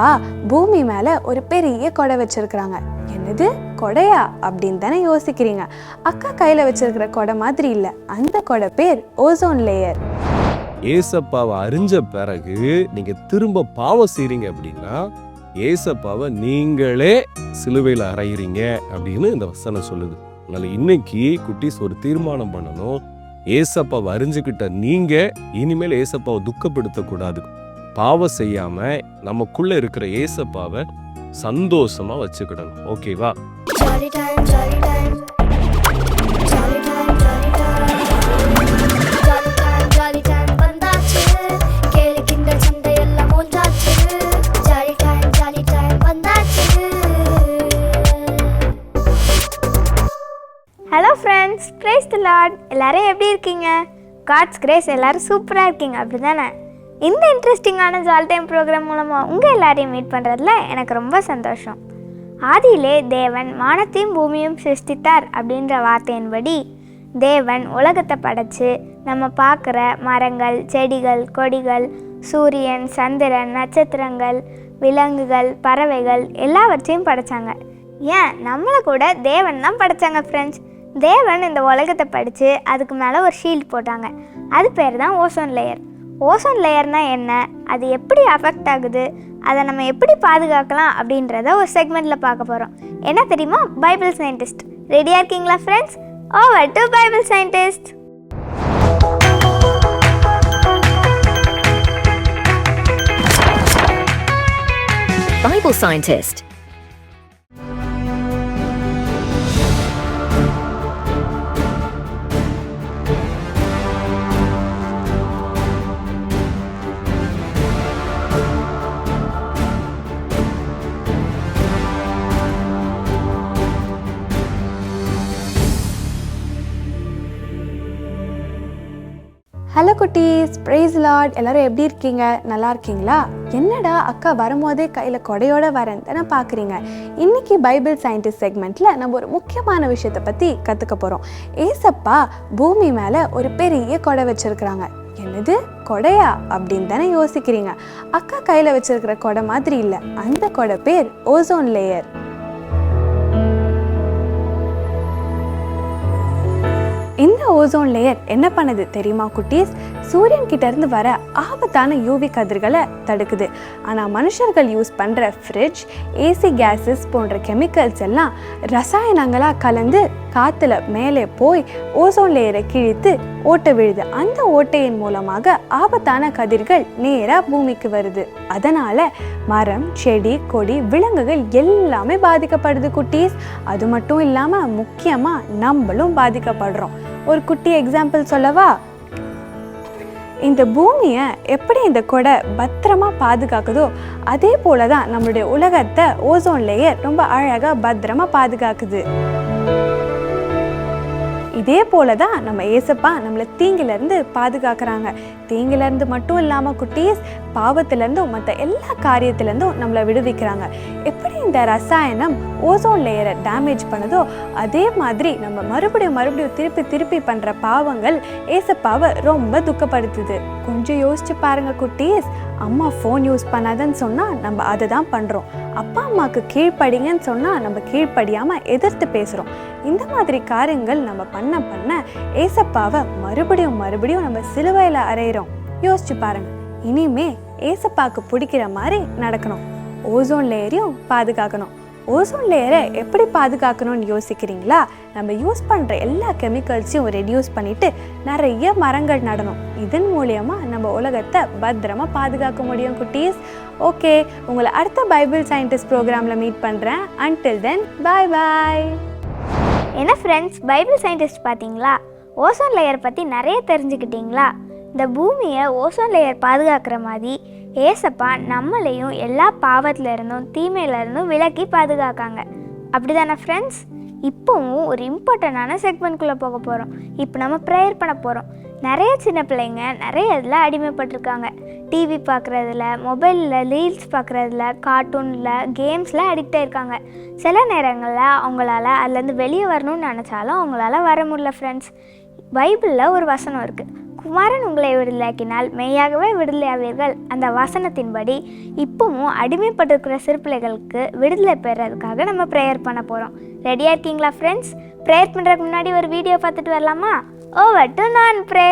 அப்பா பூமி மேல ஒரு பெரிய கொடை வச்சிருக்கிறாங்க. என்னது? கொடையா? அப்படின்னு தானே யோசிக்கிறீங்க. அக்கா கையில வச்சிருக்கிற கொடை மாதிரி இல்ல. அந்த கொடை பேர் ஓசோன் லேயர். ஏசப்பாவை அறிஞ்ச பிறகு நீங்க திரும்ப பாவம் செய்றீங்க அப்படின்னா ஏசப்பாவை நீங்களே சிலுவையில் அறையிறீங்க அப்படின்னு இந்த வசனம் சொல்லுது. அதனால இன்னைக்கு குட்டீஸ் ஒரு தீர்மானம் பண்ணணும். ஏசப்பாவை அறிஞ்சுக்கிட்ட நீங்க இனிமேல் ஏசப்பாவை துக்கப்படுத்தக்கூடாது. பாவம் செய்யாம நமக்குள்ள இருக்கிற ஏசப்பாவை சந்தோஷமா வச்சுக்கிடணும். ஓகேவா. Hello friends grace the lord எல்லாரும் எப்படி இருக்கீங்க? காட்ஸ் கிரேஸ் எல்லாரும் சூப்பராக இருக்கீங்க. அப்படி தானே இந்த இன்ட்ரெஸ்டிங்கான ஜால் டைம் ப்ரோக்ராம் மூலமாக உங்கள் எல்லாரையும் மீட் பண்ணுறதுல எனக்கு ரொம்ப சந்தோஷம். ஆதியிலே தேவன் வானத்தையும் பூமியும் சிருஷ்டித்தார் அப்படின்ற வார்த்தையின்படி தேவன் உலகத்தை படைச்சு நம்ம பார்க்குற மரங்கள் செடிகள் கொடிகள் சூரியன் சந்திரன் நட்சத்திரங்கள் விலங்குகள் பறவைகள் எல்லாவற்றையும் படைச்சாங்க. ஏன்? நம்மளை கூட தேவன் தான் படைச்சாங்க ஃப்ரெண்ட்ஸ் தேவன் இந்த உலகத்தை படித்து அதுக்கு மேலே ஒரு ஷீல்ட் போட்டாங்க. அது பேர் தான் ஓசோன் லேயர் ஓசோன் லேயர்னால் என்ன? அது எப்படி அஃபெக்ட் ஆகுது? அதை நம்ம எப்படி பாதுகாக்கலாம் அப்படின்றத ஒரு செக்மெண்ட்டில் பார்க்க போகிறோம் என்ன தெரியுமா? பைபிள் சயின்டிஸ்ட் ரெடியாக இருக்கீங்களா friends over to Bible scientist Bible scientist. Hello குட்டீஸ். ப்ரைஸ் லார்ட் எல்லாரும் எப்படி இருக்கீங்க? நல்லா இருக்கீங்களா? என்னடா அக்கா வரும்போதே கையில் கொடையோட வரேன் தானே பார்க்குறீங்க இன்னைக்கு பைபிள் சயின்டிஸ்ட் செக்மெண்ட்டில் நம்ம ஒரு முக்கியமான விஷயத்தை பற்றி கற்றுக்க போகிறோம் ஏசப்பா பூமி மேலே ஒரு பெரிய கொடை வச்சிருக்கிறாங்க. என்னது? கொடையா? அப்படின்னு தானே யோசிக்கிறீங்க. அக்கா கையில் வச்சிருக்கிற கொடை மாதிரி இல்லை. அந்த கொடை பேர் ஓசோன் லேயர் இந்த ஓசோன் லேயர் என்ன பண்ணுது தெரியுமா குட்டீஸ்? சூரியன் கிட்ட இருந்து வர ஆபத்தான யூவி கதிர்களை தடுக்குது. ஆனால் மனுஷர்கள் யூஸ் பண்ணுற ஃப்ரிட்ஜ் ஏசி கேஸஸ் போன்ற கெமிக்கல்ஸ் எல்லாம் ரசாயனங்களாக கலந்து காற்றுல மேலே போய் ஓசோன் லேயரை கிழித்து ஓட்டை விழுது. அந்த ஓட்டையின் மூலமாக ஆபத்தான கதிர்கள் நேராக பூமிக்கு வருது. அதனால மரம் செடி கொடி விலங்குகள் எல்லாமே பாதிக்கப்படுது குட்டீஸ். அது மட்டும் இல்லாமல் முக்கியமாக நம்மளும் பாதிக்கப்படுறோம். ஒரு குட்டி எக்ஸாம்பிள் சொல்லவா? இந்த பூமியை எப்படி இந்த கொடை பத்திரமாக பாதுகாக்குதோ அதே போல தான் நம்மளுடைய உலகத்தை ஓசோன் லேயர் ரொம்ப அழகாக பத்திரமாக பாதுகாக்குது. இதே போல தான் நம்ம ஏசப்பா நம்மளை தீங்கிலேருந்து பாதுகாக்கிறாங்க. தீங்கிலேருந்து மட்டும் இல்லாமல் குட்டீஸ் பாவத்திலேருந்தும் மற்ற எல்லா காரியத்திலேருந்தும் நம்மளை விடுவிக்கிறாங்க. எப்படி இந்த ரசாயனம் ஓசோன் லேயரை டேமேஜ் பண்ணுதோ அதே மாதிரி நம்ம மறுபடியும் மறுபடியும் திருப்பி திருப்பி பண்ணுற பாவங்கள் ஏசப்பாவை ரொம்ப துக்கப்படுத்துது. கொஞ்சம் யோசிச்சு பாருங்கள் குட்டீஸ் அம்மா ஃபோன் யூஸ் பண்ணாதன்னு சொன்னால் நம்ம அதை தான் பண்ணுறோம் அப்பா அம்மாவுக்கு கீழ்ப்படிங்கன்னு சொன்னால் நம்ம கீழ்ப்படியாமல் எதிர்த்து பேசுகிறோம் இந்த மாதிரி காரியங்கள் நம்ம பண்ண பண்ண ஏசப்பாவை மறுபடியும் மறுபடியும் நம்ம சிலுவையில் அறையிறோம். யோசிச்சு பாருங்க. இனிமே ஏசப்பாவுக்கு பிடிக்கிற மாதிரி நடக்கணும். ஓசோன் லேயரையும் பாதுகாக்கணும். ஓசோன் லேயரை எப்படி பாதுகாக்கணும்னு யோசிக்கிறீங்களா? நம்ம யூஸ் பண்ணுற எல்லா கெமிக்கல்ஸையும் ரெடியூஸ் பண்ணிட்டு நிறைய மரங்கள் நடணும். இதன் மூலியமாக நம்ம உலகத்தை பத்திரமா பாதுகாக்க முடியும் குட்டீஸ். ஓகே. உங்களை அடுத்த பைபிள் சயின்டிஸ்ட் ப்ரோக்ராமில் மீட் பண்ணுறேன் அன்டில் தென் பாய் பாய் என்ன ஃப்ரெண்ட்ஸ் பைபிள் சயின்டிஸ்ட் பார்த்தீங்களா? ஓசோன் லேயர் பற்றி நிறைய தெரிஞ்சுக்கிட்டீங்களா? இந்த பூமியை ஓசோன் லேயர் பாதுகாக்கிற மாதிரி ஏசப்பா நம்மளையும் எல்லா பாவத்துல இருந்தும் தீமையில இருந்தும் விலக்கி பாதுகாக்காங்க. அப்படி தானே ஃப்ரெண்ட்ஸ் இப்போவும் ஒரு இம்பார்ட்டண்டான செக்மெண்ட்குள்ளே போக போகிறோம் இப்போ நம்ம ப்ரேயர் பண்ண போகிறோம் நிறைய சின்ன பிள்ளைங்க நிறைய இதில் அடிமைப்பட்டிருக்காங்க. டிவி பார்க்குறதுல மொபைலில் ரீல்ஸ் பார்க்குறதுல கார்ட்டூனில் கேம்ஸில் அடிக்ட் இருக்காங்க சில நேரங்களில் அவங்களால அதுலேருந்து வெளியே வரணும்னு நினச்சாலும் அவங்களால வர முடியல ஃப்ரெண்ட்ஸ் பைபிளில் ஒரு வசனம் இருக்குது குமாரன் உங்களை விடுதலையாக்கினால் மெய்யாகவே விடுதலையாவீர்கள். அந்த வசனத்தின்படி இப்பவும் அடிமைப்பட்டிருக்கிற சிறுப்பிள்ளைகளுக்கு விடுதலை பெறதுக்காக நம்ம ப்ரேயர் பண்ண போகிறோம் ரெடியாக இருக்கீங்களா ஃப்ரெண்ட்ஸ் ப்ரேயர் பண்ணுறதுக்கு முன்னாடி ஒரு வீடியோ பார்த்துட்டு வரலாமா? Over to Nanpre.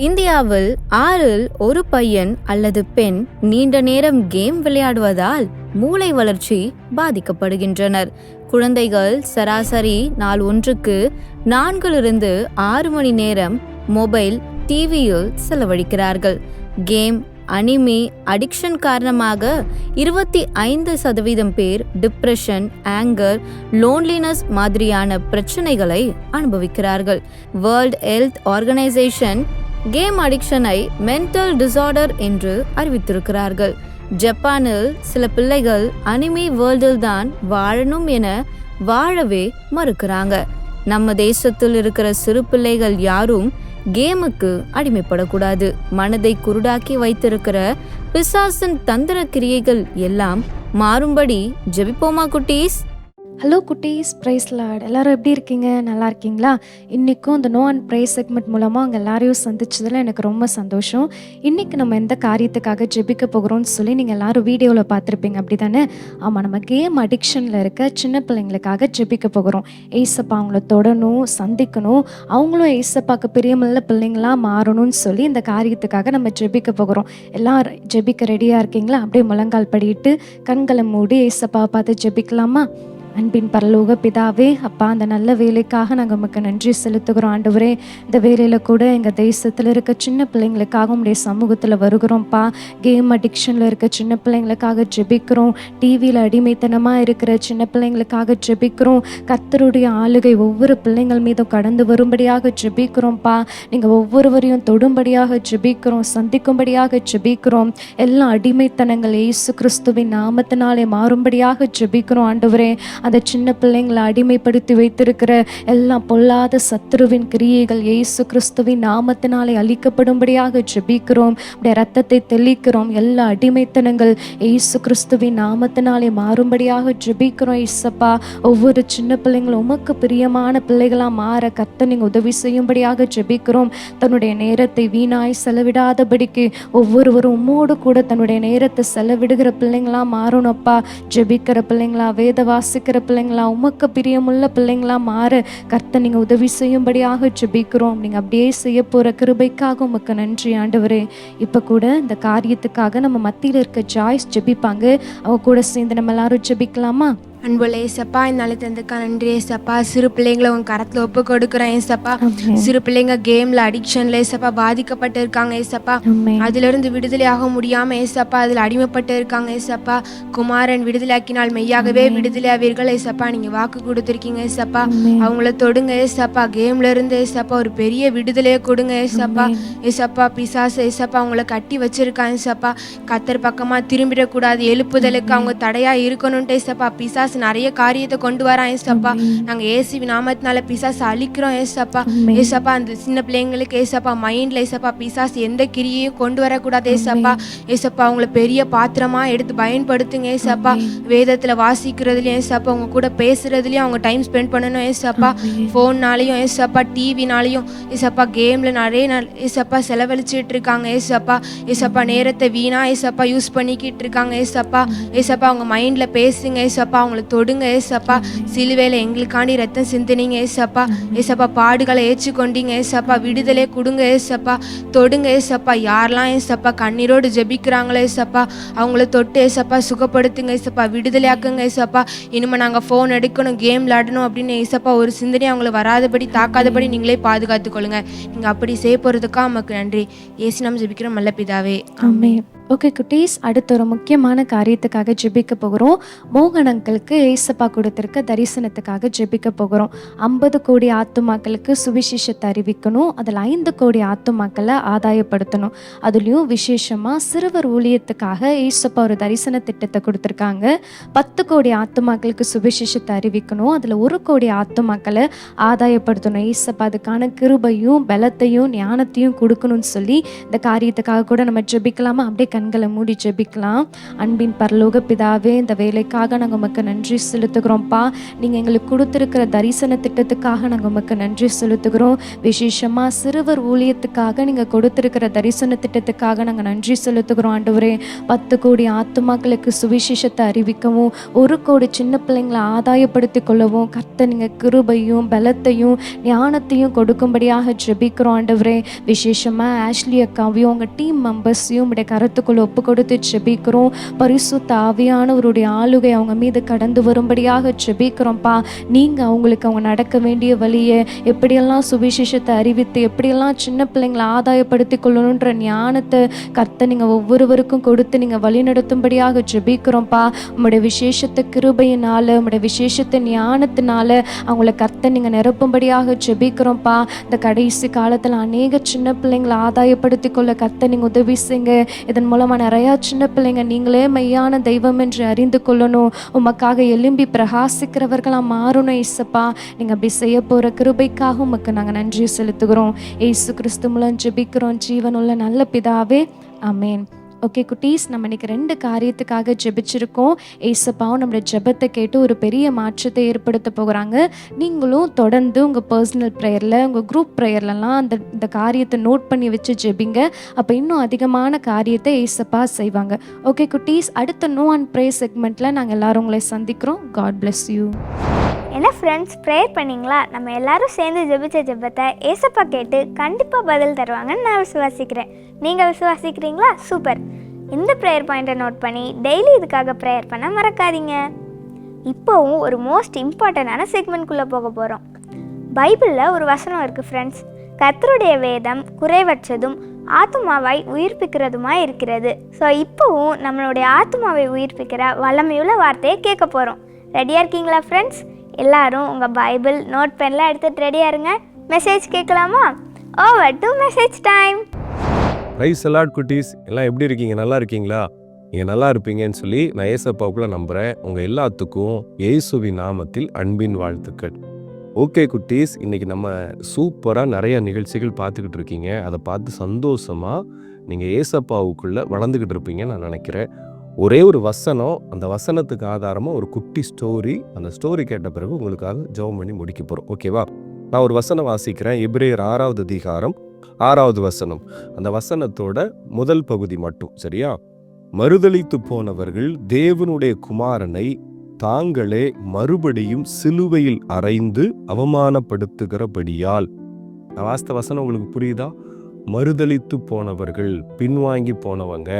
இந்தியாவில் ஆறில் ஒரு பையன் அல்லது பெண் நீண்ட நேரம் கேம் விளையாடுவதால் மூளை வளர்ச்சி பாதிக்கப்படுகின்றனர் குழந்தைகள் சராசரி நாள் ஒன்றுக்கு நான்கிலிருந்து ஆறு மணி நேரம் மொபைல் டிவியில் செலவழிக்கிறார்கள் கேம் அனிமி அடிக்ஷன் காரணமாக இருபத்தி ஐந்து சதவீதம் பேர் டிப்ரெஷன் ஆங்கர் லோன்லினஸ் மாதிரியான பிரச்சனைகளை அனுபவிக்கிறார்கள். வேர்ல்ட் ஹெல்த் ஆர்கனைசேஷன் கேம் அடிக்ஷனை மென்டல் டிசார்டர் என்று அறிவித்திருக்கிறார்கள். ஜப்பானில் சில பிள்ளைகள் அனிமி வேர்ல்டில் தான் வாழணும் என வாழவே மறுக்கிறாங்க. நம்ம தேசத்தில் இருக்கிற சிறு பிள்ளைகள் யாரும் கேமுக்கு அடிமைப்படக்கூடாது. மனதை குருடாக்கி வைத்திருக்கிற பிசாசின் தந்திர கிரியைகள் எல்லாம் மாறும்படி ஜெபிப்போமா குட்டீஸ்? ஹலோ குட்டீஸ். ப்ரைஸ் லார்ட் எல்லோரும் எப்படி இருக்கீங்க? நல்லா இருக்கீங்களா? இன்றைக்கும் இந்த நோ அண்ட் ப்ரைஸ் செக்மெண்ட் மூலமாக அவங்க எல்லாரையும் சந்திச்சதில் எனக்கு ரொம்ப சந்தோஷம். இன்றைக்கி நம்ம எந்த காரியத்துக்காக ஜெபிக்க போகிறோம்னு சொல்லி நீங்கள் எல்லோரும் வீடியோவில் பார்த்துருப்பீங்க. அப்படி தானே ஆமாம் நம்ம கேம் அடிக்ஷனில் இருக்க சின்ன பிள்ளைங்களுக்காக ஜெபிக்க போகிறோம். ஏசப்பா அவங்கள தொடணும் சந்திக்கணும். அவங்களும் ஏசப்பாக்கு பிரியமில்ல பிள்ளைங்களாக மாறணும்னு சொல்லி இந்த காரியத்துக்காக நம்ம ஜெபிக்க போகிறோம். எல்லாரும் ஜெபிக்க ரெடியாக இருக்கீங்களா? அப்படியே முழங்கால் படிட்டு கண்களை மூடி ஏசப்பாவை பார்த்து ஜெபிக்கலாமா? அன்பின் பரலோக பிதாவே அப்பா அந்த நல்ல வேலைக்காக நாங்கள் உமக்கு நன்றி செலுத்துகிறோம். ஆண்டவரே இந்த வேலையில் கூட எங்கள் தேசத்தில் இருக்க சின்ன பிள்ளைங்களுக்காக உடைய சமூகத்தில் வருகிறோம்ப்பா கேம் அடிக்ஷனில் இருக்க சின்ன பிள்ளைங்களுக்காக ஜெபிக்கிறோம். டிவியில் அடிமைத்தனமாக இருக்கிற சின்ன பிள்ளைங்களுக்காக ஜெபிக்கிறோம். கத்தருடைய ஆளுகை ஒவ்வொரு பிள்ளைங்கள் மீதும் கடந்து வரும்படியாக ஜெபிக்கிறோம்ப்பா நீங்கள் ஒவ்வொருவரையும் தொடும்படியாக ஜெபிக்கிறோம் சந்திக்கும்படியாக ஜெபிக்கிறோம். எல்லா அடிமைத்தனங்கள் இயேசு கிறிஸ்துவின் நாமத்தினாலே மாறும்படியாக ஜெபிக்கிறோம் ஆண்டவரே. அந்த சின்ன பிள்ளைங்களை அடிமைப்படுத்தி வைத்திருக்கிற எல்லாம் பொல்லாத சத்ருவின் கிரியைகள் இயேசு கிறிஸ்துவின் நாமத்தினாலே அழிக்கப்படும்படியாக ஜெபிக்கிறோம். அப்படியே ரத்தத்தை தெளிக்கிறோம். எல்லா அடிமைத்தனங்கள் இயேசு கிறிஸ்துவின் நாமத்தினாலே மாறும்படியாக ஜெபிக்கிறோம் இசப்பா ஒவ்வொரு சின்ன பிள்ளைங்களும் உமக்கு பிரியமான பிள்ளைகளாக மாற கத்த நீங்கள் உதவி செய்யும்படியாக ஜெபிக்கிறோம். தன்னுடைய நேரத்தை வீணாய் செலவிடாதபடிக்கு ஒவ்வொருவரும் உம்மோடு கூட தன்னுடைய நேரத்தை செலவிடுகிற பிள்ளைங்களா மாறணும்ப்பா ஜெபிக்கிற பிள்ளைங்களா வேத வாசிக்கிற பிள்ளைங்களா உமக்கு பிரியமுள்ள பிள்ளைங்களா மாற. கர்த்த நீங்கள் உதவி செய்யும்படியாக ஜெபிக்கிறோம். நீங்கள் அப்படியே செய்ய போகிற கிருபைக்காக உமக்கு நன்றி ஆண்டவரே. இப்போ கூட இந்த காரியத்துக்காக நம்ம மத்தியில் இருக்க ஜாய்ஸ் ஜெபிப்பாங்க. அவங்க கூட சேர்ந்து நம்ம எல்லாரும் ஜெபிக்கலாமா? அன்புள்ள ஏசப்பா இந்த தந்துக்கா நன்றி ஏசப்பா சிறு பிள்ளைங்களை உன் கரத்தில் ஒப்பு கொடுக்குறேன் ஏசப்பா சிறு பிள்ளைங்க கேம்ல அடிக்ஷன்ல ஏசப்பா பாதிக்கப்பட்டு இருக்காங்க ஏசப்பா. அதிலிருந்து விடுதலையாக முடியாம ஏசப்பா அதில் அடிமைப்பட்டு இருக்காங்க ஏசப்பா குமாரன் விடுதலையாக்கினால் மெய்யாகவே விடுதலையாவீர்கள் ஏசப்பா நீங்க வாக்கு கொடுத்துருக்கீங்க ஏசப்பா அவங்கள தொடுங்க ஏசப்பா கேம்ல இருந்து ஏசப்பா ஒரு பெரிய விடுதலையை கொடுங்க ஏசப்பா ஏசப்பா பிசாசு ஏசப்பா அவங்கள கட்டி வச்சிருக்காங்க ஏசப்பா கத்தர் பக்கமா திரும்பிடக்கூடாது. எழுப்புதலுக்கு அவங்க தடையா இருக்கணும்ட்டு ஏசப்பா பிசாசு நிறைய காரியத்தை கொண்டு வரான் ஏசப்பா. நாங்க ஏசி நாமத்தினால பிசாசு அழிக்கிறோம் ஏசப்பா. ஏசப்பா அந்த சின்ன பிள்ளைங்களுக்கு ஏசப்பா மைண்ட்ல ஏசப்பா பிசாசு எந்த கிரியையும் கொண்டு வரக்கூடாது ஏசப்பா. ஏசப்பா அவங்கள பெரிய பாத்திரமா எடுத்து பயன்படுத்துங்க ஏசப்பா. வேதத்துல வாசிக்கிறதுலயும் ஏசப்பா அவங்க கூட பேசுறதுலயும் அவங்க டைம் ஸ்பெண்ட் பண்ணணும் ஏசப்பா. ஃபோன்னாலையும் ஏசப்பா டிவினாலையும் ஏசப்பா கேம்ல நிறைய நாள் ஏசப்பா செலவழிச்சிட்டு இருக்காங்க ஏசப்பா. ஏசப்பா நேரத்தை வீணா ஏசப்பா யூஸ் பண்ணிக்கிட்டு இருக்காங்க ஏசப்பா. ஏசப்பா அவங்க மைண்ட்ல பேசுங்க ஏசப்பா. அவங்கள தொடுங்க ஏசப்பா. சிலுவையில் எங்களுக்காண்டி ரத்தம் சிந்தினீங்க ஏசப்பா. ஏசப்பா பாடுகளை ஏற்றுக்கொண்டீங்க ஏசப்பா. விடுதலை கொடுங்க ஏசப்பா. தொடுங்க ஏசப்பா. யாரெல்லாம் ஏசப்பா கண்ணீரோடு ஜெபிக்கிறாங்களோ ஏசப்பா. அவங்கள தொட்டு ஏசப்பா சுகப்படுத்துங்க ஏசப்பா. விடுதலையாக்குங்க ஏசப்பா. இனிமேல் நாங்கள் ஃபோன் எடுக்கணும் கேம் விளாடணும் அப்படின்னு ஏசப்பா ஒரு சிந்தனை அவங்கள வராதபடி தாக்காதபடி நீங்களே பாதுகாத்துக்கொள்ளுங்க. நீங்கள் அப்படி செய்ய போகிறதுக்காக நமக்கு நன்றி. ஏசி நாம் ஜெபிக்கிறோம். நல்ல பிதாவே. ஆமே ஓகே குட்டீஸ் அடுத்த ஒரு முக்கியமான காரியத்துக்காக ஜெபிக்க போகிறோம். மோகன் அங்கிளுக்கு ஏசப்பா கொடுத்துருக்க தரிசனத்துக்காக ஜெபிக்க போகிறோம். ஐம்பது கோடி ஆத்துமாக்களுக்கு சுவிசேஷத்தை அறிவிக்கணும். அதில் ஐந்து கோடி ஆத்துமாக்களை ஆதாயப்படுத்தணும். அதுலேயும் விசேஷமாக சிறுவர் ஊழியத்துக்காக ஏசப்பா ஒரு தரிசன திட்டத்தை கொடுத்துருக்காங்க. பத்து கோடி ஆத்துமாக்களுக்கு சுவிசேஷத்தை அறிவிக்கணும். அதில் ஒரு கோடி ஆத்துமாக்களை ஆதாயப்படுத்தணும். ஏசப்பா அதுக்கான கிருபையும் பலத்தையும் ஞானத்தையும் கொடுக்கணும்னு சொல்லி இந்த காரியத்துக்காக கூட நம்ம ஜெபிக்கலாமா? அப்படியே கண்களை மூடி ஜெபிக்கலாம். அன்பின் பரலோக பிதாவே இந்த வேலைக்காக நாங்கள் உமக்கு நன்றி செலுத்துகிறோம்ப்பா நீங்கள் எங்களுக்கு கொடுத்துருக்கிற தரிசன திட்டத்துக்காக நாங்கள் உமக்கு நன்றி செலுத்துகிறோம். விசேஷமாக சிறுவர் ஊழியத்துக்காக நீங்கள் கொடுத்துருக்கிற தரிசன திட்டத்துக்காக நாங்கள் நன்றி செலுத்துகிறோம் ஆண்டவரே. பத்து கோடி ஆத்துமாக்களுக்கு சுவிசேஷத்தை அறிவிக்கவும் ஒரு கோடி சின்ன பிள்ளைங்களை ஆதாயப்படுத்தி கொள்ளவும் கர்த்த நீங்கள் கிருபையும் பலத்தையும் ஞானத்தையும் கொடுக்கும்படியாக ஜெபிக்கிறோம் ஆண்டவரே. விசேஷமாக ஆஷ்லி அக்காவையும் உங்கள் டீம் மெம்பர்ஸையும் உடைய கருத்துக்குள்ள ஒப்பு கொடுத்து ஜெபிக்கிறோம் பரிசுத்த ஆவியானவருடைய ஆளுகை அவங்க மீது கடந்து வரும்படியாக ஜெபிக்கிறோம்ப்பா நீங்கள் அவங்களுக்கு அவங்க நடக்க வேண்டிய வழியை எப்படியெல்லாம் சுவிசேஷத்தை அறிவித்து எப்படியெல்லாம் சின்ன பிள்ளைங்களை ஆதாயப்படுத்தி கொள்ளணுன்ற ஞானத்தை கர்த்த நீங்கள் ஒவ்வொருவருக்கும் கொடுத்து நீங்கள் வழி நடத்தும்படியாக ஜெபிக்கிறோம்ப்பா உங்களுடைய விசேஷத்தை கிருபையினால உங்களுடைய விசேஷத்தை ஞானத்தினால அவங்கள கத்தை நீங்கள் நிரப்பும்படியாக ஜெபிக்கிறோம்ப்பா இந்த கடைசி காலத்தில் அநேக சின்ன பிள்ளைங்களை ஆதாயப்படுத்தி கொள்ள கத்தை நீங்கள் உதவி செய்யுங்க. இதன் மூலம் மூலமாக நிறையா சின்ன பிள்ளைங்க நீங்களே மெய்யான தெய்வம் என்று அறிந்து கொள்ளணும். உமக்காக எலும்பி பிரகாசிக்கிறவர்களாக மாறணும் இசப்பா நீங்கள் அப்படி செய்ய போகிற கிருபைக்காக உமக்கு நாங்கள் நன்றி செலுத்துகிறோம். ஏசு கிறிஸ்து மூலம் ஜெபிக்கிறோம். ஜீவனுள்ள நல்ல பிதாவே அமேன் ஓகே குட்டீஸ் நம்ம இன்னைக்கு ரெண்டு காரியத்துக்காக ஜெபிச்சிருக்கோம். ஏசப்பாவும் நம்மளோட ஜெபத்தை கேட்டு ஒரு பெரிய மாற்றத்தை ஏற்படுத்த போகிறாங்க. நீங்களும் தொடர்ந்து உங்கள் பர்சனல் ப்ரேயரில் உங்கள் குரூப் ப்ரேயர்லலாம் அந்த இந்த காரியத்தை நோட் பண்ணி வச்சு ஜெபிங்க. அப்போ இன்னும் அதிகமான காரியத்தை ஏசப்பா செய்வாங்க. ஓகே குட்டீஸ் அடுத்த நோ அண்ட் ப்ரே செக்மெண்ட்டில் நாங்கள் எல்லோரும் உங்களை சந்திக்கிறோம். காட் bless யூ என்ன ஃப்ரெண்ட்ஸ் ப்ரேயர் பண்ணீங்களா? நம்ம எல்லாரும் சேர்ந்து ஜெபிச்ச ஜெபத்தை ஏசப்பா கேட்டு கண்டிப்பாக பதில் தருவாங்கன்னு நான் விசுவாசிக்கிறேன். நீங்கள் விசுவாசிக்கிறீங்களா? சூப்பர் இந்த ப்ரேயர் பாயிண்ட்டை நோட் பண்ணி டெய்லி இதுக்காக ப்ரேயர் பண்ண மறக்காதீங்க. இப்போவும் ஒரு மோஸ்ட் இம்பார்ட்டண்டான செக்மெண்ட்குள்ளே போக போகிறோம் பைபிளில் ஒரு வசனம் இருக்குது ஃப்ரெண்ட்ஸ் கத்தருடைய வேதம் குறைவற்றதும் ஆத்துமாவை உயிர்ப்பிக்கிறதுமாய் இருக்கிறது. ஸோ இப்போவும் நம்மளுடைய ஆத்துமாவை உயிர்ப்பிக்கிற வல்லமையுள்ள வார்த்தையை கேட்க போகிறோம் ரெடியாக இருக்கீங்களா ஃப்ரெண்ட்ஸ் எல்லாரும் உங்கள் பைபிள் நோட் பென்லாம் எடுத்துகிட்டு ரெடியாக இருங்க. மெசேஜ் கேட்கலாமா? Over to message time rise a lot குட்டீஸ். எல்லாம் எப்படி இருக்கீங்க? நல்லா இருக்கீங்களா? நீங்கள் நல்லா இருப்பீங்கன்னு சொல்லி நான் ஏசப்பாவுக்குள்ள நம்புகிறேன் உங்கள் எல்லாத்துக்கும் ஏசுவி நாமத்தில் அன்பின் வாழ்த்துக்கள். ஓகே குட்டீஸ். இன்றைக்கி நம்ம சூப்பராக நிறைய நிகழ்ச்சிகள் பார்த்துக்கிட்டு இருக்கீங்க. அதை பார்த்து சந்தோஷமாக நீங்கள் ஏசப்பாவுக்குள்ளே வளர்ந்துக்கிட்டு இருப்பீங்கன்னு நான் நினைக்கிறேன். ஒரே ஒரு வசனம் அந்த வசனத்துக்கு ஆதாரமாக ஒரு குட்டி ஸ்டோரி அந்த ஸ்டோரி கேட்ட பிறகு உங்களுக்காக ஜெபம் பண்ணி முடிக்க போகிறோம் ஓகேவா நான் ஒரு வசனம் வாசிக்கிறேன். எபிரேயர் ஆறாவது அதிகாரம் ஆறாவது வசனம். அந்த வசனத்தோட முதல் பகுதி மட்டும் சரியா? மறுதளித்து போனவர்கள் தேவனுடைய குமாரனை தாங்களே மறுபடியும் சிலுவையில் அறைந்து அவமானப்படுத்துகிறபடியால். நான் வாஸ்த வசனம் உங்களுக்கு புரியுதா? மறுதளித்து போனவர்கள் பின்வாங்கி போனவங்க.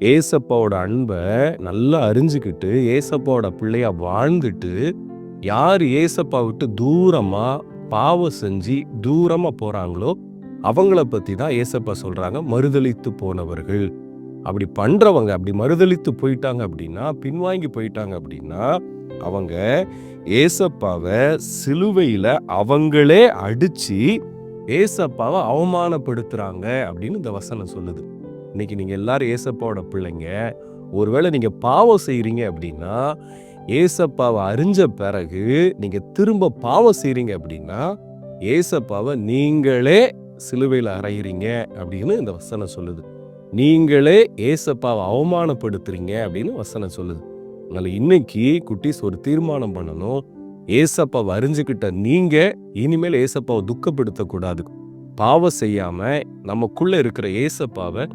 ஏசப்பாவோட அன்பை நல்லா அறிஞ்சுக்கிட்டு ஏசப்பாவோட பிள்ளையா வாழ்ந்துட்டு யார் ஏசப்பா விட்டு தூரமாக பாவம் செஞ்சு தூரமாக போகிறாங்களோ அவங்கள பற்றி தான் ஏசப்பா சொல்கிறாங்க மறுதளித்து போனவர்கள். அப்படி பண்ணுறவங்க அப்படி மறுதளித்து போயிட்டாங்க அப்படின்னா பின்வாங்கி போயிட்டாங்க அப்படின்னா அவங்க ஏசப்பாவை சிலுவையில் அவங்களே அடித்து ஏசப்பாவை அவமானப்படுத்துகிறாங்க அப்படின்னு இந்த வசனம் சொல்லுது. இன்னைக்கு நீங்கள் எல்லாரும் ஏசப்பாவோட பிள்ளைங்க ஒருவேளை நீங்க பாவம் செய்கிறீங்க அப்படின்னா ஏசப்பாவை அறிஞ்ச பிறகு நீங்க திரும்ப பாவம் செய்கிறீங்க அப்படின்னா ஏசப்பாவை நீங்களே சிலுவையில் அறையிறீங்க அப்படின்னு இந்த வசனம் சொல்லுது. நீங்களே ஏசப்பாவை அவமானப்படுத்துறீங்க அப்படின்னு வசனம் சொல்லுது. அதனால இன்னைக்கு குட்டீஸ் ஒரு தீர்மானம் பண்ணணும். ஏசப்பாவை அறிஞ்சுக்கிட்ட நீங்க இனிமேல் ஏசப்பாவை துக்கப்படுத்தக்கூடாது. பாவம் செய்யாம நமக்குள்ளே இருக்கிற ஏசப்பாவை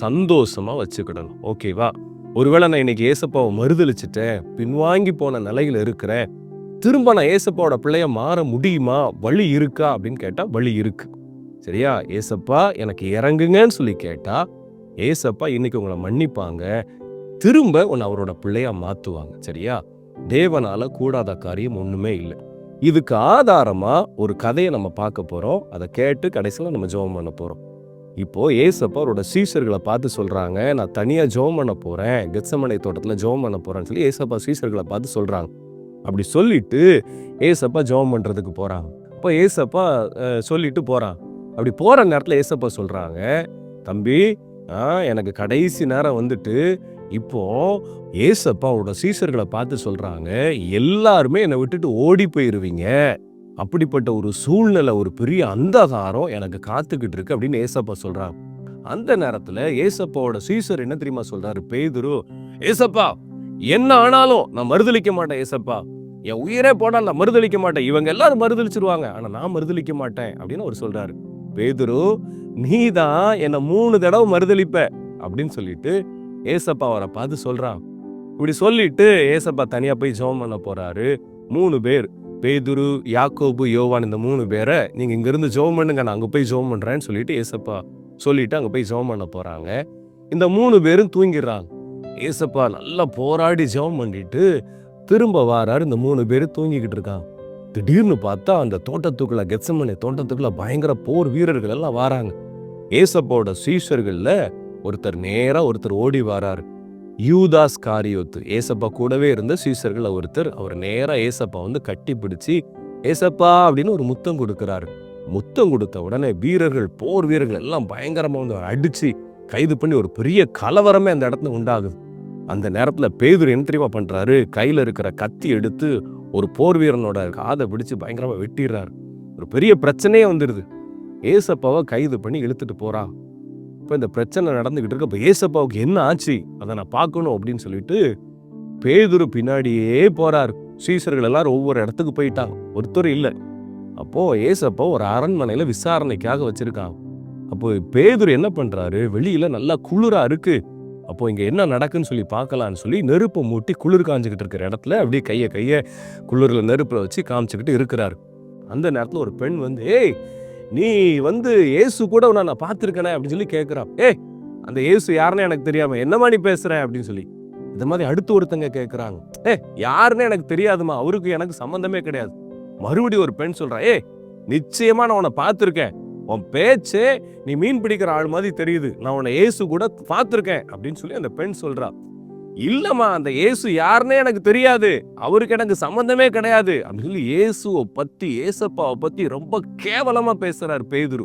சந்தோஷமா வச்சுக்கிடணும். ஓகேவா? ஒருவேளை நான் இன்னைக்கு ஏசப்பாவை மறுதளிச்சிட்டேன் பின்வாங்கி போன நிலையில இருக்கிறேன் திரும்ப நான் ஏசப்பாவோட பிள்ளைய மாற முடியுமா? வழி இருக்கா? அப்படின்னு கேட்டா வழி இருக்கு. சரியா? ஏசப்பா எனக்கு இறங்குங்கன்னு சொல்லி கேட்டா ஏசப்பா இன்னைக்கு உங்களை மன்னிப்பாங்க. திரும்ப உன்னை அவரோட பிள்ளையா மாற்றுவாங்க சரியா? தேவனால கூடாத காரியம் ஒன்றுமே இல்லை. இதுக்கு ஆதாரமா ஒரு கதையை நம்ம பார்க்க போறோம். அதை கேட்டு கடைசியில் நம்ம ஜெபம் பண்ண போகிறோம் இப்போ ஏசப்பா அவரோட சீசர்களை பார்த்து சொல்றாங்க நான் தனியா ஜெபம் பண்ண போறேன் கெச்சமனை தோட்டத்துல ஜெபம் பண்ண போறேன்னு சொல்லி ஏசப்பா சீசர்களை பார்த்து சொல்றாங்க. அப்படி சொல்லிட்டு ஏசப்பா ஜெபம் பண்றதுக்கு போறாங்க. அப்போ ஏசப்பா சொல்லிட்டு போறான். அப்படி போற நேரத்துல ஏசப்பா சொல்றாங்க தம்பி ஆ, எனக்கு கடைசி நேரம் வந்துட்டு இப்போ ஏசப்பா அவரோட சீசர்களை பார்த்து சொல்றாங்க எல்லாருமே என்னை விட்டுட்டு ஓடி போயிருவீங்க. அப்படிப்பட்ட ஒரு சூழ்நிலை ஒரு பெரிய அந்தகாரம் எனக்கு காத்துக்கிட்டு இருக்கு அப்படின்னு ஏசப்பா சொல்றாரு. அந்த நேரத்துல ஏசப்பாவோட சீசர் என்ன தெரியுமா சொல்றாரு? பேதுரு ஏசப்பா என்ன ஆனாலும் நான் மறுதளிக்க மாட்டேன் ஏசப்பா. என் உயிரே போனால் நான் மறுதளிக்க மாட்டேன். இவங்க எல்லாரும் மறுதளிச்சிருவாங்க ஆனா நான் மறுதளிக்க மாட்டேன். அப்படின்னு அவர் சொல்றாரு. பேதுரு நீ தான் என்னை மூணு தடவை மறுதளிப்ப அப்படின்னு சொல்லிட்டு ஏசப்பா அவரை பார்த்து சொல்றான். இப்படி சொல்லிட்டு ஏசப்பா தனியா போய் ஜோம் பண்ண போறாரு. மூணு பேர். பேதுரு யாக்கோபு யோவான் இந்த மூணு பேரை நீங்கள் இங்கேருந்து ஜோம் ஜெபம் பண்ணுங்க நான் அங்கே போய் ஜெபம் பண்ணுறேன்னு சொல்லிட்டு ஏசப்பா சொல்லிட்டு அங்கே போய் ஜெபம் பண்ண போகிறாங்க இந்த மூணு பேரும் தூங்கிடுறாங்க. ஏசப்பா நல்லா போராடி ஜெபம் பண்ணிட்டு திரும்ப வாராரு இந்த மூணு பேரும் தூங்கிக்கிட்டு இருக்காங்க. திடீர்னு பார்த்தா அந்த தோட்டத்துக்குள்ள கெச்சமனை தோட்டத்துக்குள்ள பயங்கர போர் வீரர்கள் எல்லாம் வாராங்க. ஏசப்பாவோட சீஷர்களில் ஒருத்தர் நேராக ஒருத்தர் ஓடி வாராரு. யூதாஸ் காரியோத்து. ஏசப்பா கூடவே இருந்த சீசர்கள் ஒருத்தர் அவர் நேரா ஏசப்பா வந்து கட்டி பிடிச்சி ஏசப்பா அப்படின்னு ஒரு முத்தம் கொடுக்குறாரு. முத்தம் கொடுத்த உடனே வீரர்கள் போர் வீரர்கள் எல்லாம் பயங்கரமா வந்து அடித்து அடிச்சு கைது பண்ணி ஒரு பெரிய கலவரமே அந்த இடத்துல உண்டாகுது. அந்த நேரத்துல பேதுர் என்ன தெரியுமா பண்றாரு? கையில இருக்கிற கத்தி எடுத்து ஒரு போர் வீரனோட காதை பிடிச்சு பயங்கரமா வெட்டிடுறாரு. ஒரு பெரிய பிரச்சனையே வந்துடுது ஏசப்பாவை கைது பண்ணி இழுத்துட்டு போகிறான் இப்போ இந்த பிரச்சனை நடந்துக்கிட்டு இருக்க அப்போ ஏசப்பாவுக்கு என்ன ஆச்சு? அதை நான் பார்க்கணும் அப்படின்னு சொல்லிட்டு பேதுரு பின்னாடியே போகிறார் சீசர்கள் எல்லாரும் ஒவ்வொரு இடத்துக்கு போயிட்டாங்க. ஒருத்தர் இல்லை. அப்போ ஏசப்பா ஒரு அரண்மனையில் விசாரணைக்காக வச்சிருக்காங்க. அப்போ பேதுரு என்ன பண்றாரு? வெளியில நல்லா குளிரா இருக்கு. அப்போ இங்கே என்ன நடக்குன்னு சொல்லி பார்க்கலான்னு சொல்லி நெருப்பை மூட்டி குளிர் காஞ்சிக்கிட்டு இருக்கிற இடத்துல அப்படியே கையை கையை குளிரில் நெருப்பை வச்சு காமிச்சிக்கிட்டு இருக்கிறாரு. அந்த நேரத்தில் ஒரு பெண் வந்து ஏய் நீ வந்து ஏசு கூட உன்னை நான் பார்த்துருக்கேனே அப்படின்னு சொல்லி கேட்குறான் ஏய் அந்த இயேசு யாருன்னு எனக்கு தெரியாம என்னமா நீ பேசுற அப்படின்னு சொல்லி. இந்த மாதிரி அடுத்து ஒருத்தங்க கேட்குறாங்க ஏ யாருன்னு எனக்கு தெரியாதுமா அவருக்கு எனக்கு சம்மந்தமே கிடையாது. மறுபடியும் ஒரு பெண் சொல்றா ஏ நிச்சயமா நான் உன்னை பார்த்துருக்கேன். உன் பேச்சே நீ மீன் பிடிக்கிற ஆள் மாதிரி தெரியுது. நான் உன்னை ஏசு கூட பார்த்துருக்கேன். அப்படின்னு சொல்லி அந்த பெண் சொல்கிறா இல்லம்மா அந்த இயேசு யாருன்னே எனக்கு தெரியாது. அவருக்கு எனக்கு சம்பந்தமே கிடையாது. அப்படின்னு சொல்லி இயேசுவை பத்தி ஏசப்பாவை பத்தி ரொம்ப கேவலமா பேசுறாரு பேதுரு.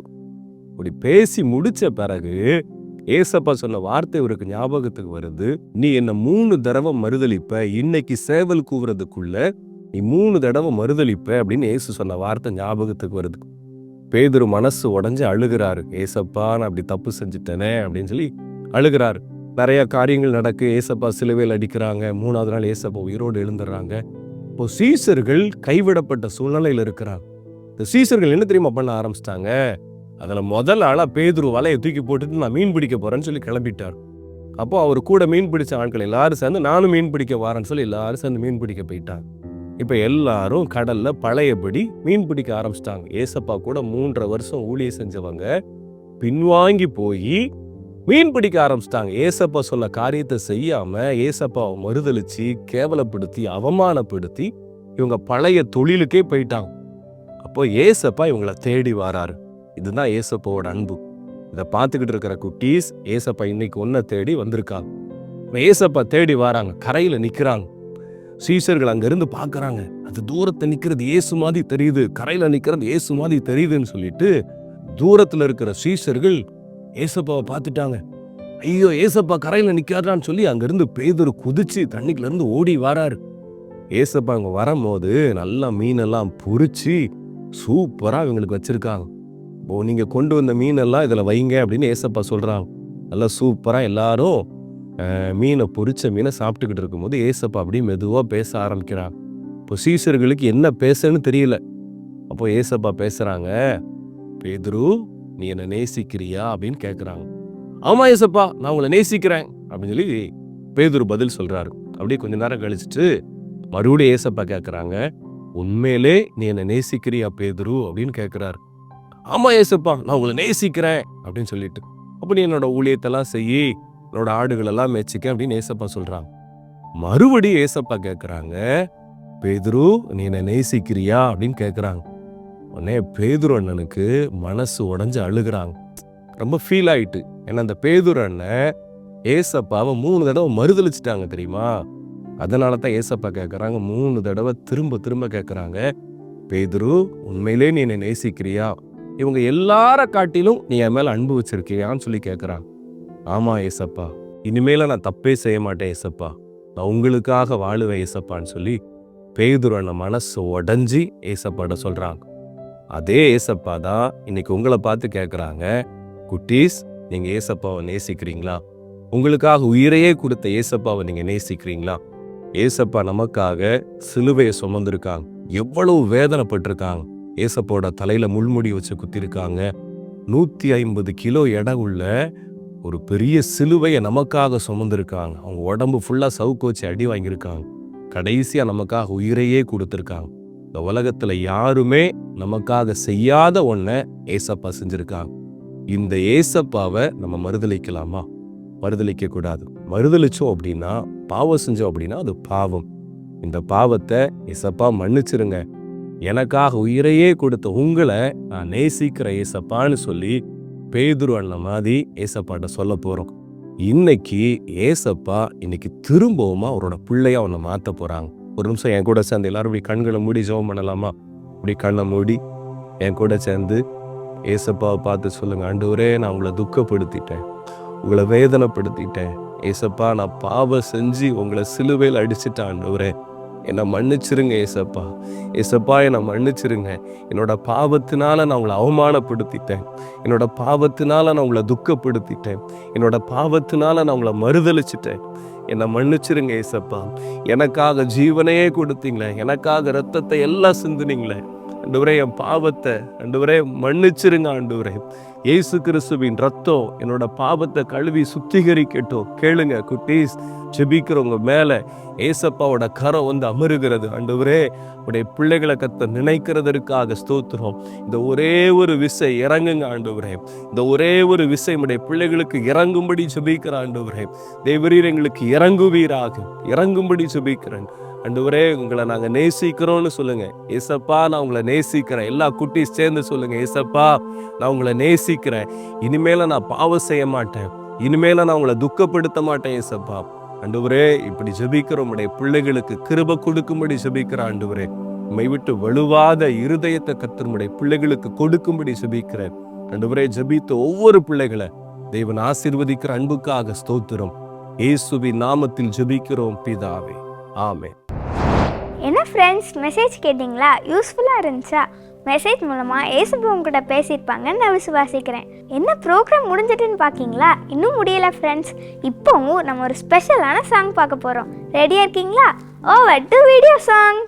அப்படி பேசி முடிச்ச பிறகு ஏசப்பா சொன்ன வார்த்தை இவருக்கு ஞாபகத்துக்கு வருது. நீ என்ன மூணு தடவை மறுதளிப்ப இன்னைக்கு சேவல் கூவுறதுக்குள்ள நீ மூணு தடவை மறுதளிப்ப அப்படின்னு ஏசு சொன்ன வார்த்தை ஞாபகத்துக்கு வருது. பேதுரு மனசு உடஞ்சு அழுகிறாரு. ஏசப்பா நான் அப்படி தப்பு செஞ்சுட்டேனே அப்படின்னு சொல்லி அழுகிறாரு. நிறைய காரியங்கள் நடக்கு. ஏசப்பா சிலுவையில் அடிக்கிறாங்க. மூணாவது நாள் ஏசப்பா உயிரோடு எழுந்துடுறாங்க இப்போ சீசர்கள் கைவிடப்பட்ட சூழ்நிலையில் இருக்கிறாங்க. இந்த சீசர்கள் என்ன தெரியுமா பண்ண ஆரம்பிச்சிட்டாங்க? அதில் முதல் ஆளாக பேதுரு வலையை தூக்கி போட்டுட்டு நான் மீன் பிடிக்க போறேன்னு சொல்லி கிளம்பிட்டார். அப்போ அவர் கூட மீன் பிடிச்ச ஆட்கள் எல்லாரும் சேர்ந்து நானும் மீன் பிடிக்க வரேன்னு சொல்லி எல்லாரும் சேர்ந்து மீன் பிடிக்க போயிட்டாங்க. இப்போ எல்லாரும் கடல்ல பழையபடி மீன் பிடிக்க ஆரம்பிச்சிட்டாங்க. ஏசப்பா கூட மூன்றரை வருஷம் ஊழிய செஞ்சவங்க பின்வாங்கி போய் மீன் பிடிக்க ஆரம்பிச்சிட்டாங்க. ஏசப்பா சொன்ன காரியத்தை செய்யாம ஏசப்பாவை மறுதலிச்சு கேவலப்படுத்தி அவமானப்படுத்தி இவங்க பழைய தொழிலுக்கே போயிட்டாங்க. அப்போ ஏசப்பா இவங்கள தேடி வராரு. இதுதான் ஏசப்பாவோட அன்பு. இதை பார்த்துக்கிட்டு இருக்கிற குட்டீஸ் ஏசப்பா இன்னைக்கு ஒன்றை தேடி வந்திருக்காங்க ஏசப்பா தேடி வராங்க. கரையில் நிற்கிறாங்க சீசர்கள் அங்கிருந்து பார்க்கறாங்க. அது தூரத்தை நிற்கிறது ஏசு மாதிரி தெரியுது. கரையில் நிற்கிறது ஏசு மாதிரி தெரியுதுன்னு சொல்லிட்டு தூரத்தில் இருக்கிற சீசர்கள் ஏசப்பாவை பார்த்துட்டாங்க. ஐயோ ஏசப்பா கரையில் நிக்காதான்னு சொல்லி அங்கிருந்து பேதர் குதிச்சு தண்ணிக்குள்ள இருந்து ஓடி வராரு. ஏசப்பா அங்கே வரும்போது நல்லா மீனெல்லாம் பொரிச்சு சூப்பராக இவங்களுக்கு வச்சிருக்காங்க. ஓ நீங்கள் கொண்டு வந்த மீனெல்லாம் இதுல வைங்க அப்படின்னு ஏசப்பா சொல்கிறாங்க நல்லா சூப்பராக எல்லாரும் மீனை பொரிச்ச மீனை சாப்பிட்டுக்கிட்டு இருக்கும்போது ஏசப்பா அப்படி மெதுவாக பேச ஆரம்பிக்கிறாங்க. இப்போ சீசர்களுக்கு என்ன பேசன்னு தெரியல. அப்போ ஏசப்பா பேசுறாங்க பேதுரு நீ என்ன நேசிக்கிறியா அப்படின்னு கேட்குறாங்க ஆமாம் ஏசப்பா நான் உங்களை நேசிக்கிறேன். அப்படின்னு சொல்லி பேதுரு பதில் சொல்றாரு. அப்படியே கொஞ்ச நேரம் கழிச்சிட்டு மறுபடியும் ஏசப்பா கேட்குறாங்க உண்மையிலே நீ என்ன நேசிக்கிறியா பேதுரு? அப்படின்னு கேட்குறாரு ஆமாம் ஏசப்பா நான் உங்களை நேசிக்கிறேன். அப்படின்னு சொல்லிட்டு. அப்போ நீ என்னோட ஊழியத்தெல்லாம் செய்யி என்னோட ஆடுகளெல்லாம் மேய்ச்சிக்க அப்படின்னு ஏசப்பா சொல்கிறாங்க மறுபடியும் ஏசப்பா கேட்குறாங்க பேதுரு நீ என்ன நேசிக்கிறியா? அப்படின்னு கேட்குறாங்க உடனே பேதுரு அண்ணனுக்கு மனசு உடஞ்சு அழுகுறாங்க. ரொம்ப ஃபீல் ஆயிட்டு. ஏன்னா அந்த பேதுரு அண்ணன் ஏசப்பாவை மூணு தடவை மறுதளிச்சிட்டாங்க தெரியுமா? அதனால தான் ஏசப்பா கேட்குறாங்க மூணு தடவை திரும்ப திரும்ப கேட்குறாங்க பேதுரு உண்மையிலே நீ என்னை நேசிக்கிறியா? இவங்க எல்லார காட்டிலும் நீ என் மேல அன்பு வச்சிருக்கியான்னு சொல்லி கேட்குறாங்க ஆமா ஏசப்பா. இனிமேல நான் தப்பே செய்ய மாட்டேன் ஏசப்பா. நான் உங்களுக்காக வாழுவேன் ஏசப்பான்னு சொல்லி பேதுரு அண்ணன் மனசு உடஞ்சி ஏசப்பாட சொல்றாங்க. அதே ஏசப்பா தான் இன்னைக்கு உங்களை பார்த்து கேட்குறாங்க குட்டீஸ் நீங்க ஏசப்பாவை நேசிக்கிறீங்களா? உங்களுக்காக உயிரையே கொடுத்த ஏசப்பாவை நீங்க நேசிக்கிறீங்களா? ஏசப்பா நமக்காக சிலுவையை சுமந்திருக்காங்க. எவ்வளவு வேதனைப்பட்டிருக்காங்க. ஏசப்போட தலையில முள்முடி வச்சு குத்திருக்காங்க. நூத்தி ஐம்பது கிலோ எடை உள்ள ஒரு பெரிய சிலுவையை நமக்காக சுமந்திருக்காங்க. அவங்க உடம்பு ஃபுல்லாக சவுக்கு வச்சு அடி வாங்கியிருக்காங்க. கடைசியா நமக்காக உயிரையே கொடுத்துருக்காங்க. இந்த உலகத்துல யாருமே நமக்காக செய்யாத ஒன்றை ஏசப்பா செஞ்சுருக்காங்க. இந்த ஏசப்பாவை நம்ம மறுதளிக்கலாமா மறுதளிக்க கூடாது. மறுதளிச்சோம் அப்படின்னா பாவம் செஞ்சோம் அப்படின்னா அது பாவம். இந்த பாவத்தை ஏசப்பா மன்னிச்சிருங்க. எனக்காக உயிரையே கொடுத்த உங்களை நான் நேசிக்கிற ஏசப்பான்னு சொல்லி பேதுரு அண்ணன் மாதிரி ஏசப்பாட்ட சொல்ல போறோம். இன்னைக்கு ஏசப்பா இன்னைக்கு திரும்பவுமா அவரோட பிள்ளையா அவனை மாற்ற போறாங்க. ஒரு நிமிஷம் என் கூட சேர்ந்து எல்லாரும் இப்படி கண்களை மூடி ஜெபம் பண்ணலாமா? இப்படி கண்ணை மூடி என் கூட சேர்ந்து ஏசப்பாவை பார்த்து சொல்லுங்க ஆண்டவரே நான் உங்களை துக்கப்படுத்திட்டேன். உங்களை வேதனைப்படுத்திட்டேன். ஏசப்பா நான் பாவம் செஞ்சு உங்களை சிலுவையில் அடிச்சிட்டேன் ஆண்டவரே. என்னை மன்னிச்சிருங்க ஏசப்பா. ஏசப்பா என்னை மன்னிச்சிருங்க. என்னோட பாவத்தினால நான் உங்களை அவமானப்படுத்திட்டேன். என்னோட பாவத்தினால நான் உங்களை துக்கப்படுத்திட்டேன். என்னோட பாவத்தினால நான் உங்களை மறுதளிச்சிட்டேன் என்னை மன்னிச்சிருங்க ஏசப்பா. எனக்காக ஜீவனையே கொடுத்தீங்களே. எனக்காக ரத்தத்தை எல்லாம் சிந்துனீங்களே. அண்டு என் பாவத்தை அண்டு மன்னிச்சிருங்க ஆண்டு இயேசு கிறிஸ்துவின் ரத்தம் என்னோட பாவத்தை கழுவி சுத்திகரிக்கட்டும். கேளுங்க குட்டீஸ் செபிக்கிறவங்க மேல ஏசப்பாவோட கரம் வந்து அமருகிறது. ஆண்டவரே உடைய பிள்ளைகளை கத்த நினைக்கிறதற்காக ஸ்தோத்திரம். இந்த ஒரே ஒரு விசை இறங்குங்க ஆண்டவரே. இந்த ஒரே ஒரு விசை உடைய பிள்ளைகளுக்கு இறங்கும்படி சுபிக்கிற ஆண்டவரே. தேவரீர் எங்களுக்கு இறங்குவீராக. இறங்கும்படி சுபிக்கிறேன் அண்டுவரே உங்களை நாங்க நேசிக்கிறோம்னு சொல்லுங்க. ஏசப்பா நான் உங்களை நேசிக்கிறேன். எல்லா குட்டீஸ் சேர்ந்து சொல்லுங்க ஏசப்பா நான் உங்களை நேசிக்கிறேன். இனிமேல நான் பாவம் செய்ய மாட்டேன். இனிமேல நான் உங்களை துக்கப்படுத்த மாட்டேன் ஏசப்பா. ஆண்டவரே இப்படி ஜபிக்கிற உடைய பிள்ளைகளுக்கு கிருப கொடுக்கும்படி ஜபிக்கிற ஆண்டவரே உண்மை விட்டு வலுவாத இருதயத்தை கத்தருமுடைய பிள்ளைகளுக்கு கொடுக்கும்படி ஜெபிக்கிறேன். அண்டுவரே ஜபித்த ஒவ்வொரு பிள்ளைகளை தேவன் ஆசிர்வதிக்கிற அன்புக்காக ஸ்தோத்திரம். இயேசுவின் நாமத்தில் ஜெபிக்கிறோம் பிதாவே. ஆமே. என்ன ஃப்ரெண்ட்ஸ் மெசேஜ் கேட்டிங்களா? யூஸ்ஃபுல்லாக இருந்துச்சா? மெசேஜ் மூலமாக ஏசுபு கூட பேசியிருப்பாங்கன்னு நான் விசுவாசிக்கிறேன். என்ன ப்ரோக்ராம் முடிஞ்சிட்டுன்னு பார்க்கிங்களா இன்னும் முடியலை ஃப்ரெண்ட்ஸ் இப்போவும் நம்ம ஒரு ஸ்பெஷலான சாங் பார்க்க போகிறோம் ரெடியாக இருக்கீங்களா? Over to video song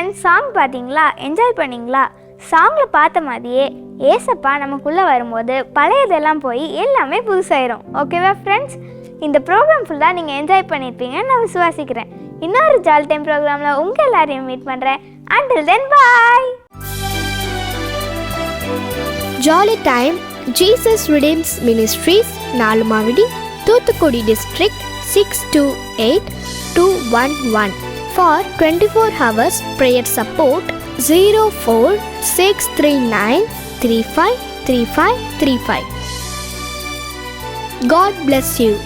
friends song பார்த்தீங்களா என்ஜாய் பண்ணீங்களா? சாங்கில் பார்த்த மாதிரியே ஏசப்பா நமக்குள்ளே வரும்போது பழையதெல்லாம் போய் எல்லாமே புதுசாயிரும். ஓகேவா ஃப்ரெண்ட்ஸ் இந்த ப்ரோக்ராம் ஃபுல்லாக நீங்கள் என்ஜாய் பண்ணியிருப்பீங்கன்னு நான் விசுவாசிக்கிறேன். இன்னொரு ஜால் டைம் ப்ரோக்ராமில் உங்கள் எல்லாரையும் மீட் பண்ணுறேன் until then bye jolly time Jesus redeems ministries Nalumavadi Thoothukudi district six two eight two one one For 24 hours prayer support 04639353535. God bless you.